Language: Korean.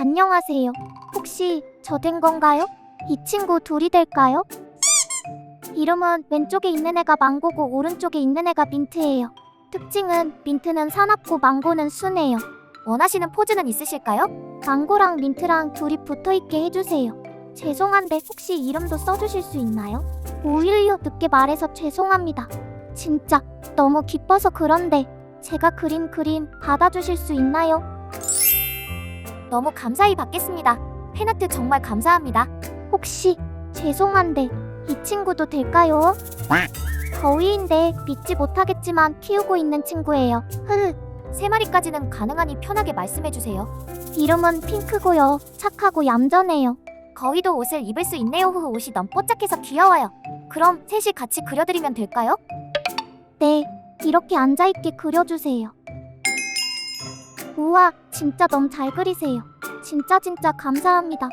안녕하세요. 혹시 저 된 건가요? 이 친구 둘이 될까요? 이름은 왼쪽에 있는 애가 망고고 오른쪽에 있는 애가 민트예요. 특징은 민트는 사납고 망고는 순해요. 원하시는 포즈는 있으실까요? 망고랑 민트랑 둘이 붙어 있게 해주세요. 죄송한데 혹시 이름도 써주실 수 있나요? 오히려 늦게 말해서 죄송합니다. 진짜 너무 기뻐서 그런데 제가 그린 그림 받아주실 수 있나요? 너무 감사히 받겠습니다. 팬아트 정말 감사합니다. 혹시 죄송한데 이 친구도 될까요? 거위인데 믿지 못하겠지만 키우고 있는 친구예요. 흐흐. 세 마리까지는 가능하니 편하게 말씀해 주세요. 이름은 핑크고요. 착하고 얌전해요. 거위도 옷을 입을 수 있네요. 흐흐 옷이 너무 뽀짝해서 귀여워요. 그럼 셋이 같이 그려드리면 될까요? 네, 이렇게 앉아있게 그려주세요. 우와, 진짜 너무 잘 그리세요. 진짜 진짜 감사합니다.